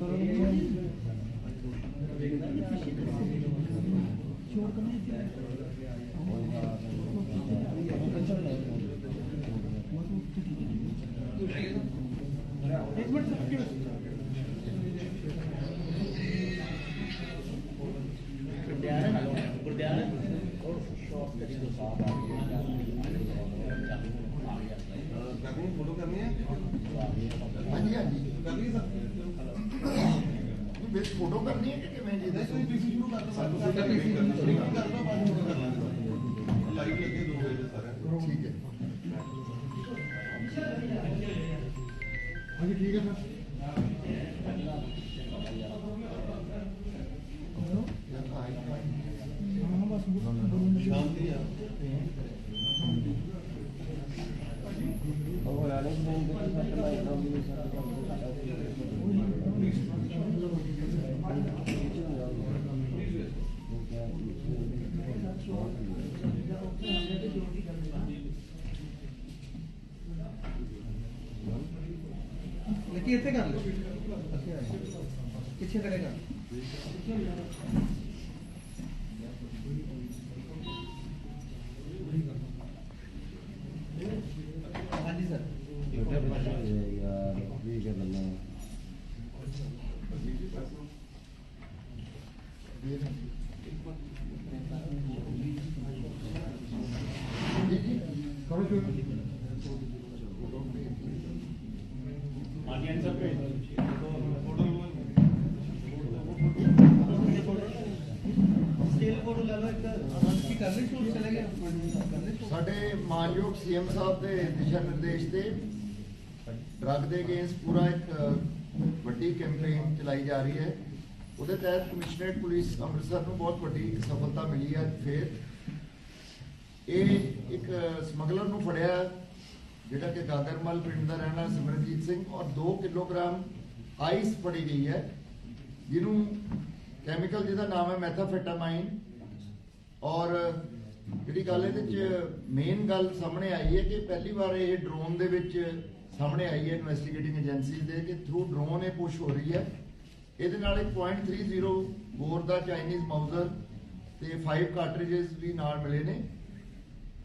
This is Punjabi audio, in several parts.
ਕਰਨੀ ਫੋਟੋ ਕਰਨੀ ਹੈ ਕਿ ਕਿਵੇਂ ਜੀ ਦੱਸੋ ਤੁਸੀਂ ਸ਼ੁਰੂ ਕਰ ਦੋ ਸਾਨੂੰ ਕੋਈ ਨਹੀਂ ਕਰ ਦੋ ਬਾਅਦ ਵਿੱਚ ਕਰ ਲਾਂਗੇ। ਲਾਈਵ ਲੱਗੇ ਦੋ ਵਜੇ ਸਾਰਾ ਠੀਕ ਹੈ। ਹਾਂਜੀ ਠੀਕ ਹੈ ਸਰ। ਇੱਥੇ ਕਰ ਲੈ ਪਿੱਛੇ ਕਰੇਗਾ ਹਾਂਜੀ ਸਰ ਯਾਰ ਕੀ ਕਰਨਾ ਜੀ ਜੀ ਕਰੋ ਸ਼ੁਰੂ ਸਟੇਲ ਫੋਟੋ ਲੈ ਲਓ ਇੱਕ ਕੀ ਕਰ ਲਈ ਸ਼ੂਟ ਚਲੇ ਗਏ ਕਰ ਲਈ shoot? ਸਾਡੇ ਮਾਨਯੋਗ ਸੀਐਮ ਸਾਹਿਬ ਦੇ ਦਿਸ਼ਾ ਨਿਰਦੇਸ਼ ਤੇ ਡਰੱਗ ਦੇ ਅਗੇਂਸਟ ਪੂਰਾ ਇੱਕ ਵੱਡੀ ਕੈਂਪੇਨ ਚਲਾਈ ਜਾ ਰਹੀ ਹੈ। ਉਹਦੇ ਤਹਿਤ ਕਮਿਸ਼ਨਰੇਟ ਪੁਲਿਸ ਅੰਮ੍ਰਿਤਸਰ ਨੂੰ ਬਹੁਤ ਵੱਡੀ ਸਫਲਤਾ ਮਿਲੀ ਹੈ। ਫਿਰ ਇਹ ਇੱਕ ਸਮਗਲਰ ਨੂੰ ਫੜਿਆ ਜਿਹੜਾ ਕਿ ਗਾਗਰਮਲ ਪਿੰਡ ਦਾ ਰਹਿਣਾ ਸਿਮਰਨਜੀਤ ਸਿੰਘ ਔਰ 2 ਕਿਲੋਗ੍ਰਾਮ ਆਈਸ ਫੜੀ ਗਈ ਹੈ। ਜਿਹਨੂੰ ਕੈਮੀਕਲ ਜਿਹਦਾ ਨਾਮ ਹੈ ਮੈਥਾਫੈਟਾਮਾਈਨ। ਔਰ ਜਿਹੜੀ ਗੱਲ ਇਹਦੇ ਚ ਮੇਨ ਗੱਲ ਸਾਹਮਣੇ ਆਈ ਹੈ ਕਿ ਪਹਿਲੀ ਵਾਰ ਇਹ ਡਰੋਨ ਦੇ ਵਿੱਚ ਸਾਹਮਣੇ ਆਈ ਹੈ ਇਨਵੈਸਟੀਗੇਟਿੰਗ ਏਜੰਸੀਜ਼ ਦੇ ਕਿ ਥਰੂ ਡਰੋਨ ਇਹ ਪੁਸ਼ ਹੋ ਰਹੀ ਹੈ। ਇਹਦੇ ਨਾਲ ਇੱਕ .30 ਬੋਰ ਦਾ ਚਾਈਨੀਜ਼ ਮਾਊਜ਼ਰ ਤੇ 5 ਕਾਰਟ੍ਰਿਜਸ ਵੀ ਨਾਲ ਮਿਲੇ ਨੇ।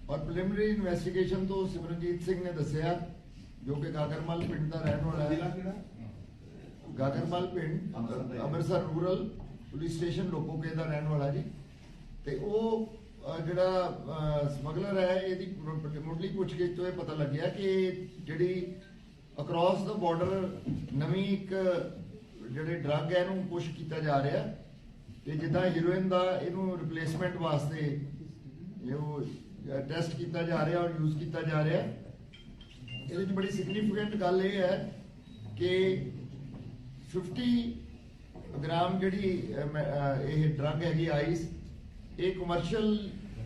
ਔਰ ਪ੍ਰੀਲਿਮਿਨਰੀ ਇਨਵੈਸਟੀਗੇਸ਼ਨ ਤੋਂ ਸਿਮਰਨਜੀਤ ਸਿੰਘ ਨੇ ਦੱਸਿਆ ਜੋ ਕਿ ਗਾਗਰਮਲ ਪਿੰਡ ਦਾ ਰਹਿਣ ਵਾਲਾ ਹੈ। ਗਾਗਰਮਲ ਪਿੰਡ Amritsar rural police station Lokoke ਦਾ ਰਹਿਣ ਵਾਲਾ ਜੀ। ਤੇ ਉਹ ਜਿਹੜਾ ਸਮਗਲਰ ਹੈ ਇਹਦੀ ਮੁੱਢਲੀ ਪੁੱਛਗਿੱਛ ਤੋਂ ਇਹ ਪਤਾ ਲੱਗਿਆ ਕਿ ਜਿਹੜੀ ਅਕ੍ਰੋਸ ਦਾ ਬਾਰਡਰ ਨਵੀਂ ਇੱਕ ਜਿਹੜੇ ਡਰੱਗ ਹੈ ਇਹਨੂੰ ਪੁਸ਼ ਕੀਤਾ ਜਾ ਰਿਹਾ। ਤੇ ਜਿੱਦਾਂ ਹੀਰੋਇਨ ਦਾ ਇਹਨੂੰ ਰਿਪਲੇਸਮੈਂਟ ਵਾਸਤੇ ਇਹ ਉਹ ਟੈਸਟ ਕੀਤਾ ਜਾ ਰਿਹਾ ਔਰ ਯੂਜ਼ ਕੀਤਾ ਜਾ ਰਿਹਾ ਇਹਦੇ ਵਿੱਚ ਬੜੀ ਸਿਗਨੀਫੀਕੈਂਟ ਗੱਲ ਇਹ ਹੈ ਕਿ 50 ਗ੍ਰਾਮ ਜਿਹੜੀ ਇਹ ਡਰੱਗ ਹੈਗੀ ਆਈਸ ਇਹ ਕਮਰਸ਼ੀਅਲ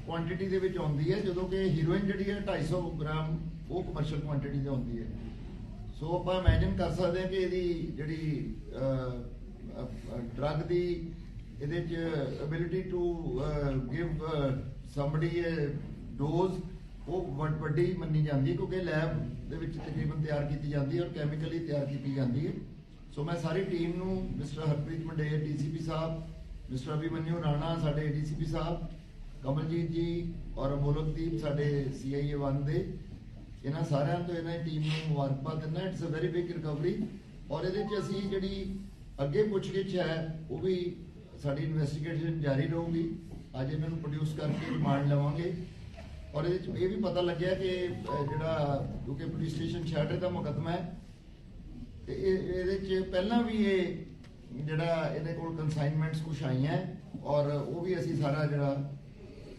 ਕੁਆਂਟੀਟੀ ਦੇ ਵਿੱਚ ਆਉਂਦੀ ਹੈ, ਜਦੋਂ ਕਿ ਹੀਰੋਇਨ ਜਿਹੜੀ ਹੈ 250 ਗ੍ਰਾਮ, ਉਹ ਕਮਰਸ਼ੀਅਲ ਕੁਆਂਟੀਟੀ ਦੀ ਆਉਂਦੀ ਹੈ। ਸੋ ਆਪਾਂ ਇਮੇਜਿਨ ਕਰ ਸਕਦੇ ਹਾਂ ਕਿ ਇਹਦੀ ਜਿਹੜੀ ਡਰੱਗ ਦੀ ਇਹਦੇ ਚ ability to give somebody dose ਉਹ ਵੱਡ- ਵੱਡੀ ਮੰਨੀ ਜਾਂਦੀ ਹੈ ਕਿਉਂਕਿ ਲੈਬ ਦੇ ਵਿੱਚ ਤਕਰੀਬਨ ਤਿਆਰ ਕੀਤੀ ਜਾਂਦੀ ਹੈ ਔਰ ਕੈਮੀਕਲੀ ਤਿਆਰ ਕੀਤੀ ਜਾਂਦੀ ਹੈ। ਸੋ ਮੈਂ ਸਾਰੀ ਟੀਮ ਨੂੰ ਮਿਸਟਰ ਹਰਪ੍ਰੀਤ ਮੰਡੇਰ ਡੀਸੀਪੀ ਸਾਹਿਬ ਮਿਸਟਰ ਅਭਿਮਨਿਊ ਰਾਣਾ, ਸਾਡੇ ਡੀਸੀਪੀ ਸਾਹਿਬ, ਕਮਲਜੀਤ ਜੀ ਔਰ ਮੋਲਕਦੀਪ ਸਾਡੇ ਸੀਆਈਏ ਵਨ ਦੇ। ਇਹਨਾਂ ਸਾਰਿਆਂ ਤੋਂ ਇਹਨਾਂ ਦੀ ਟੀਮ ਨੂੰ ਮੁਬਾਰਕਬਾਦ ਦਿੰਦਾ it's a very big recovery ਔਰ ਇਹਦੇ ਚ ਅਸੀਂ ਜਿਹੜੀ ਅੱਗੇ ਪੁੱਛਗਿੱਛ ਹੈ, ਉਹ ਵੀ ਸਾਡੀ ਇਨਵੈਸਟੀਗੇਸ਼ਨ ਜਾਰੀ ਰਹੂਗੀ। ਅੱਜ ਇਹਨਾਂ ਨੂੰ ਪ੍ਰੋਡਿਊਸ ਕਰਕੇ ਰਿਮਾਂਡ ਲਵਾਂਗੇ। ਔਰ ਇਹਦੇ ਚ ਇਹ ਵੀ ਪਤਾ ਲੱਗਿਆ ਕਿ ਜਿਹੜਾ ਕਿਉਂਕਿ ਪੁਲਿਸ ਸਟੇਸ਼ਨ ਛਾੜੇ ਦਾ ਮੁਕੱਦਮਾ ਹੈ। ਤੇ ਇਹਦੇ ਚ ਪਹਿਲਾਂ ਵੀ ਇਹ ਜਿਹੜਾ ਇਹਦੇ ਕੋਲ ਕਨਸਾਈਨਮੈਂਟਸ ਕੁਝ ਆਈਆਂ ਔਰ ਉਹ ਵੀ ਅਸੀਂ ਸਾਰਾ ਜਿਹੜਾ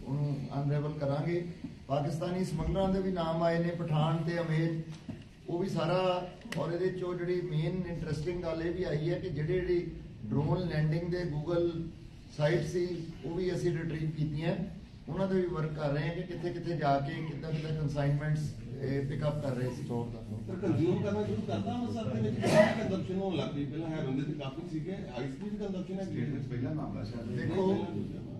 ਉਹਨੂੰ ਅਨਰੇਵਲ ਕਰਾਂਗੇ। ਪਾਕਿਸਤਾਨੀ ਸਮਗਲਰਾਂ ਦੇ ਵੀ ਨਾਮ ਆਏ ਨੇ, ਪਠਾਨ ਤੇ ਅਮੇਰ। ਉਹ ਵੀ ਸਾਰਾ, ਔਰ ਇਹਦੇ ਚੋਂ ਜਿਹੜੀ ਮੇਨ ਇੰਟਰਸਟਿੰਗ ਗੱਲ ਇਹ ਵੀ ਆਈ ਹੈ ਕਿ ਜਿਹੜੇ ਜਿਹੜੀ ਡਰੋਨ ਲੈਂਡਿੰਗ ਦੇ ਗੂਗਲ ਸਾਈਟ ਸੀ, ਉਹ ਵੀ ਅਸੀਂ ਰਿਟਰੀਵ ਕੀਤੀਆਂ। ਉਹਨਾਂ ਦੇ ਵੀ ਵਰਕ ਕਰ ਰਹੇ ਹਾਂ ਕਿ ਕਿੱਥੇ ਕਿੱਥੇ ਜਾ ਕੇ ਕਿੱਦਾਂ ਕਿੱਦਾਂ ਕਨਸਾਈਨਮੈਂਟਸ ਪਿਕ ਅਪ ਕਰ ਰਹੇ ਸੀ। ਪਰ ਕੰਜ਼ਿਊਮ ਕਰਨਾ ਸ਼ੁਰੂ ਕਰਦਾ ਅੰਮ੍ਰਿਤਸਰ ਦੇ ਵਿੱਚ। ਕੰਜ਼ੰਪਸ਼ਨ ਹੋਣ ਲੱਗ ਪਈ ਪਹਿਲਾਂ ਹੈਰੋਇਨ ਦੇ ਤੇ ਕਾਫੀ ਸੀਗੇ। ਆਈਸ ਦੀ ਕੰਜ਼ੰਪਸ਼ਨ ਹੈ ਸਟੇਟ ਵਿੱਚ ਪਹਿਲਾ ਮਾਮਲਾ ਸ਼ਾਇਦ ਦੇਖੋ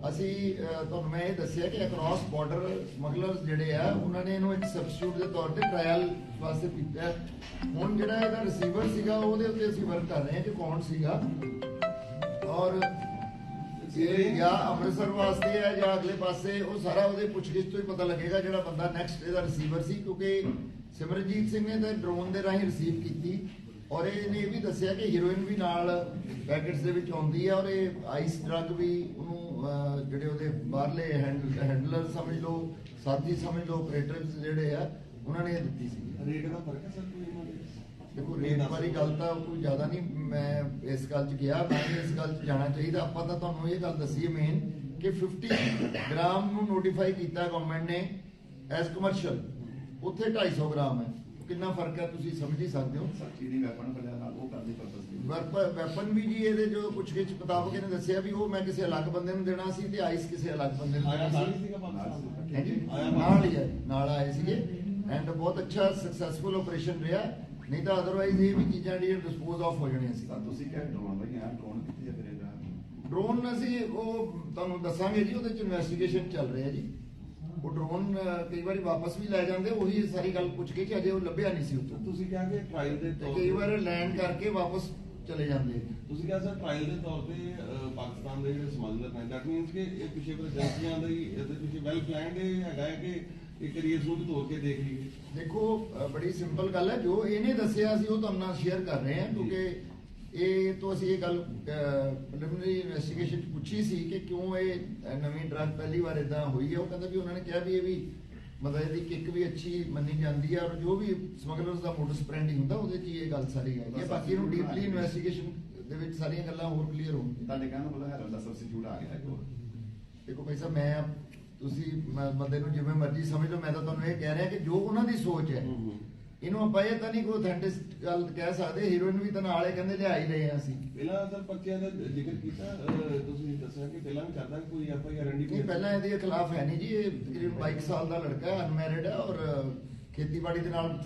ਅਸੀਂ ਤੁਹਾਨੂੰ ਮੈਂ ਇਹ ਦੱਸਿਆ ਕਿ ਅਕ੍ਰੋਸ ਬਾਰਡਰ ਸਮਗਲਰਸ ਜਿਹੜੇ ਆ ਉਹਨਾਂ ਨੇ ਇਹਨੂੰ ਇੱਕ ਸਬਸਟੀਟਿਊਟ ਦੇ ਤੌਰ ਤੇ ਟ੍ਰਾਇਲ ਵਾਸਤੇ ਕੀਤਾ। ਹੁਣ ਜਿਹੜਾ ਇਹਦਾ ਰਿਸੀਵਰ ਸੀਗਾ ਉਹਦੇ ਉੱਤੇ ਅਸੀਂ ਵਰਕ ਕਰ ਰਹੇ ਹਾਂ ਕਿ ਕੌਣ ਸੀਗਾ। ਔਰ ਇਹ ਜਾਂ ਅੰਮ੍ਰਿਤਸਰ ਵਾਸਤੇ ਹੈ ਜਾਂ ਅਗਲੇ ਪਾਸੇ ਉਹ ਸਾਰਾ ਉਹਦੇ ਪੁੱਛਗਿੱਛ ਤੋਂ ਹੀ ਪਤਾ ਲੱਗੇਗਾ ਜਿਹੜਾ ਬੰਦਾ ਨੈਕਸਟ ਇਹਦਾ ਰਿਸੀਵਰ ਸੀ ਕਿਉਂਕਿ ਸਿਮਰਨਜੀਤ ਸਿੰਘ ਨੇ ਤਾਂ ਡਰੋਨ ਦੇ ਰਾਹੀਂ ਰਿਸੀਵ ਕੀਤੀ ਔਰ ਇਹਨੇ ਇਹ ਵੀ ਦੱਸਿਆ ਕਿ ਹੀਰੋਇਨ ਵੀ ਨਾਲ ਪੈਕੇਟਸ ਦੇ ਵਿੱਚ ਆਉਂਦੀ ਹੈ ਔਰ ਇਹ ਆਈਸ ਡਰੱਗ ਵੀ ਉਹਨੂੰ ਅਹ, ਜਿਹੜੇ ਉਹਦੇ ਬਾਹਰਲੇ ਹੈਂਡਲਰ ਸਮਝ ਲਓ ਸਾਥੀ ਸਮਝ ਲਓ ਆਪਰੇਟਰਸ ਜਿਹੜੇ ਆ ਉਹਨਾਂ ਨੇ ਦਿੱਤੀ ਸੀ। ਰੇਟ ਦਾ ਫ਼ਰਕ ਹੈ ਸਰ ਕੋਈ ਦੇਖੋ ਰੇਟ ਵਾਲੀ ਗੱਲ ਤਾਂ ਕੋਈ ਜ਼ਿਆਦਾ ਨਹੀਂ ਮੈਂ ਇਸ ਗੱਲ 'ਚ ਗਿਆ ਮੈਂ ਇਸ ਗੱਲ 'ਚ ਜਾਣਾ ਚਾਹੀਦਾ। ਆਪਾਂ ਤਾਂ ਤੁਹਾਨੂੰ ਇਹ ਗੱਲ ਦੱਸੀ ਹੈ ਮੇਨ ਕਿ 50 ਗ੍ਰਾਮ ਨੂੰ ਨੋਟੀਫਾਈ ਕੀਤਾ ਗਵਰਨਮੈਂਟ ਨੇ ਐਸ ਕਮਰਸ਼ੀਅਲ ਉੱਥੇ 250 ਗ੍ਰਾਮ ਹੈ। ਕਿੰਨਾ ਫ਼ਰਕ ਹੈ ਤੁਸੀਂ ਸਮਝ ਹੀ ਸਕਦੇ ਹੋ? ਸੱਚੀ ਦੀ ਵੈਪਨ ਫੜਿਆ ਨਾਲ ਉਹ ਕਰਨ ਦੀ ਪਰਪਸ ਦੀ ਵੈਪਨ ਵੀ ਜੀ ਇਹਦੇ ਜੋ ਪੁੱਛਗਿੱਛ ਮੁਤਾਬਕ ਇਹਨੇ ਦੱਸਿਆ ਵੀ ਉਹ ਮੈਂ ਕਿਸੇ ਅਲੱਗ ਬੰਦੇ ਨੂੰ ਦੇਣਾ ਸੀ ਤੇ ਆਈਸ ਕਿਸੇ ਅਲੱਗ ਬੰਦੇ ਨੂੰ ਆਇਆ ਦੇਣਾ ਸੀ। ਨਾਲ ਹੀ ਹੈ ਨਾਲ ਆਏ ਸੀਗੇ। ਐਂਡ ਬਹੁਤ ਅੱਛਾ ਸਕਸੈਸਫੁਲ ਆਪਰੇਸ਼ਨ ਰਿਹਾ। ਨਹੀਂ ਤਾਂ ਅਦਰਵਾਈਜ਼ ਇਹ ਵੀ ਚੀਜ਼ਾਂ ਜਿਹੜੀਆਂ ਡਿਸਪੋਜ਼ ਆਫ ਹੋ ਜਾਣੀਆਂ ਸੀ। ਤਾਂ ਤੁਸੀਂ ਕਿਹਾ ਡਰੋਨ ਬਈ ਆ ਡਰੋਨ ਕਿੱਥੇ ਜਾ ਕਰੇਗਾ ਡਰੋਨ ਅਸੀਂ ਉਹ ਤੁਹਾਨੂੰ ਦੱਸਾਂਗੇ ਜੀ ਉਹਦੇ ਚ ਇਨਵੈਸਟੀਗੇਸ਼ਨ ਚੱਲ ਰਿਹਾ ਜੀ। ਉਹ ਡਰੋਨ ਕਈ ਵਾਰੀ ਵਾਪਸ ਵੀ ਲੈ ਜਾਂਦੇ ਉਹੀ ਸਾਰੀ ਗੱਲ ਪੁੱਛ ਕੇ ਕਿ ਅਜੇ ਉਹ ਲੱਭਿਆ ਨਹੀਂ ਸੀ ਉੱਥੋਂ। ਤੁਸੀਂ ਕਿਹਾ ਕਿ ਟ੍ਰਾਇਲ ਦੇ ਤੇ ਤੌਰ ਕਈ ਵਾਰ ਲੈਂਡ ਕਰਕੇ ਵਾਪਸ ਚਲੇ ਜਾਂਦੇ ਤੁਸੀਂ ਕਿਹਾ ਸਰ ਟ੍ਰਾਇਲ ਦੇ ਤੌਰ ਤੇ ਪਾਕਿਸਤਾਨ ਦੇ ਜਿਹੜੇ ਸਮਗਲਰ ਨੇ ਦੈਟ ਮੀਨਸ ਕਿ ਇਹ ਪਿਛੇ ਪਰ ਏਜੰਸੀਆਂ ਦਾ ਹੀ ਇਹਦੇ ਪਿਛੇ ਵੈਲ ਪਲਾਨਡ ਹੈਗਾ ਹੈ ਕਿ ਇੱਕ ਵਾਰੀ ਇਸ ਨੂੰ ਵੀ ਤੋੜ ਕੇ ਦੇਖ ਲਈਏ। ਦੇਖੋ ਅ, ਬੜੀ ਸਿੰਪਲ ਗੱਲ ਹੈ। ਜੋ ਇਹਨੇ ਦੱਸਿਆ ਸੀ ਉਹ ਤੁਹਾਨੂੰ ਨਾਲ ਸ਼ੇਅਰ ਕਰ ਰਹੇ ਹਾਂ ਕਿਉਂਕਿ ਇਹ ਤੋਂ ਅਸੀਂ ਇਹ ਗੱਲ ਪ੍ਰੀਲਿਮਿਨਰੀ ਇਨਵੈਸਟੀਗੇਸ਼ਨ ਪੁੱਛੀ ਸੀ ਕਿ ਕਿਉਂ ਇਹ ਅ, ਨਵੀਂ ਡਰੱਗ ਪਹਿਲੀ ਵਾਰ ਇਦਾਂ ਹੋਈ ਹੈ। ਉਹ ਕਹਿੰਦਾ ਵੀ ਉਹਨਾਂ ਨੇ ਕਿਹਾ ਵੀ ਇਹ ਵੀ ਮਤਲਬ ਇਹਦੀ ਕਿੱਕ ਵੀ ਅੱਛੀ ਮੰਨੀ ਜਾਂਦੀ ਹੈ ਔਰ ਜੋ ਵੀ ਸਮਗਲਰਸ ਦਾ ਮੋਡਸ ਸਪਰੈਂਡਿੰਗ ਹੁੰਦਾ ਉਹਦੇ 'ਚ ਹੀ ਇਹ ਗੱਲ ਸਾਰੀ ਹੈ। ਇਹ ਬਾਕੀ ਇਹਨੂੰ ਡੀਪਲੀ ਇਨਵੈਸਟੀਗੇਸ਼ਨ ਦੇ ਵਿੱਚ ਸਾਰੀਆਂ ਗੱਲਾਂ ਹੋਰ ਕਲੀਅਰ ਹੋਣਗੀਆਂ। ਤੁਹਾਡੇ ਕਹਿਣ ਦਾ ਮਤਲਬ ਹੈਰਨ ਦਾ ਸਬਸਟੀਟਿਊਟ ਆ ਗਿਆ ਕੋ ਦੇਖੋ ਭਾਈ ਸਾਹਿਬ ਮੈਂ ਤੁਸੀਂ ਮ- ਬੰਦੇ ਨੂੰ ਜਿਵੇਂ ਮਰਜ਼ੀ ਸਮਝ ਲਓ ਮੈਂ ਤਾਂ ਤੁਹਾਨੂੰ ਇਹ ਕਹਿ ਰਿਹਾ ਕਿ ਜੋ ਉਹਨਾਂ ਦੀ ਸੋਚ ਹੈ ਇਹਨੂੰ ਆਪਾਂ ਇਹ ਤਾਂ ਨਹੀਂ ਕੋਈ ਅਥੈਂਟਿਕ ਗੱਲ ਕਹਿ ਸਕਦੇ ਹੀਰੋਇਨ ਵੀ ਤਾਂ ਨਾਲ ਕਹਿੰਦੇ ਲਿਆ ਹੀ ਰਹੇ ਹਾਂ ਅਸੀਂ। ਪਹਿਲਾਂ ਸਰ ਪਰਚਿਆਂ ਦਾ ਜ਼ਿਕਰ ਕੀਤਾ ਅਹ, ਤੁਸੀਂ ਦੱਸਿਆ ਕਿ ਪਹਿਲਾਂ ਵੀ ਕਰਦਾ ਕੋਈ ਆਈ ਆਰ ਐਨ ਨਹੀਂ ਪਹਿਲਾਂ ਇਹਦੇ ਖਿਲਾਫ ਹੈ ਨਹੀਂ ਜੀ ਇਹ ਤਕਰੀਬਨ 22 ਸਾਲ ਦਾ ਲੜਕਾ ਹੈ ਅਨਮੈਰਿਡ ਹੈ ਔਰ ਖੇਤੀਬਾੜੀ ਦੇ ਨਾਲ